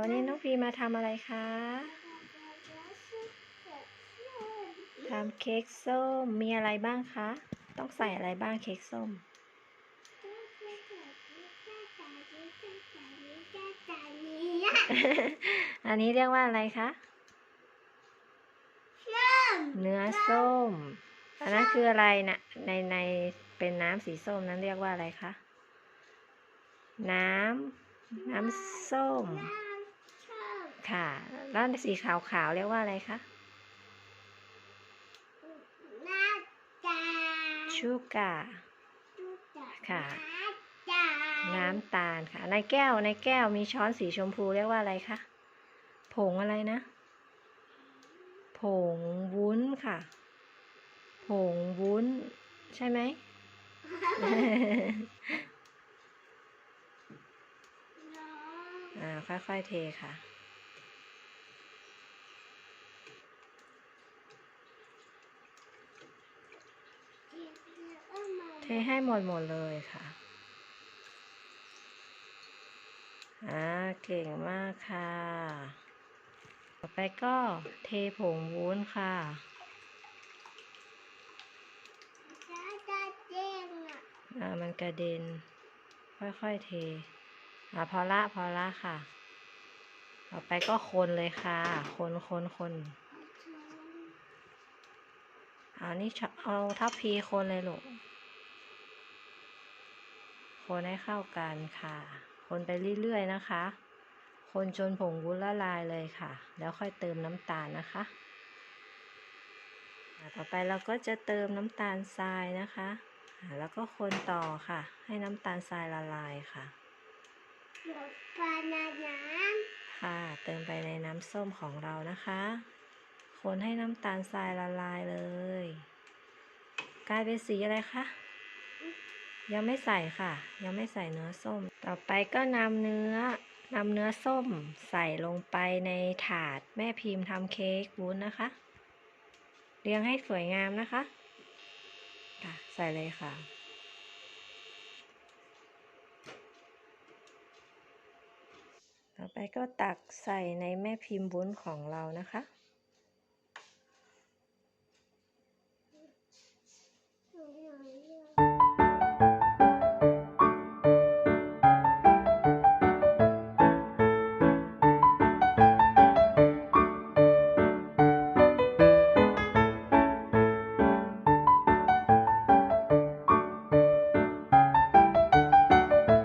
วันนี้น้องพีมาทำอะไรคะทำเค้กส้มมีอะไรบ้างคะ ต้องใส่อะไรบ้างเค้กส้ม อันนี้เรียกว่าอะไรคะเนื้อส้ม อันนั้นคืออะไรนะในในเป็นน้ำสีส้มนั้นเรียกว่าอะไรคะ น้ำ น้ำส้ม ค่ะ แล้วสีขาวๆเรียกว่าอะไรคะชูกาค่ะ น้ำตาลค่ะ ในแก้วในแก้วมีช้อนสีชมพูเรียกว่าอะไรคะ ผงอะไรนะ ผงวุ้นค่ะ ผงวุ้น ใช่ไหม อ่า ค่อยๆเทค่ะ ทให้หมดหมดเลยค่ะอ่าเก่งมากค่ะ ต่อไปก็เทผงวุ้นค่ะอ่ามันกระเด็น ค่อยๆเทอ่าพอละพอละค่ะ ต่อไปก็คนเลยค่ะ คนคนคนเอานี่ชเอาทัพพีคนเลยลูก คนให้เข้ากันค่ะ คนไปเรื่อยๆนะคะ คนจนผงวุ้นละลายเลยค่ะ แล้วค่อยเติมน้ำตาลนะคะอ่าต่อไปเราก็จะเติมน้ำตาลทรายนะคะอ่าแล้วก็คนต่อค่ะ ให้น้ำตาลทรายละลายค่ะค่ะ เติมไปในน้ำส้มของเรานะคะ คนให้น้ำตาลทรายละลายเลย กลายเป็นสีอะไรคะ ยังไม่ใส่ค่ะ ยังไม่ใส่เนื้อส้ม ต่อไปก็นำเนื้อนำเนื้อส้มใส่ลงไปในถาดแม่พิมพ์ทำเค้กวุ้นนะคะ เรียงให้สวยงามนะคะ ค่ะ ใส่เลยค่ะ ต่อไปก็ตักใส่ในแม่พิมพ์วุ้นของเรานะคะ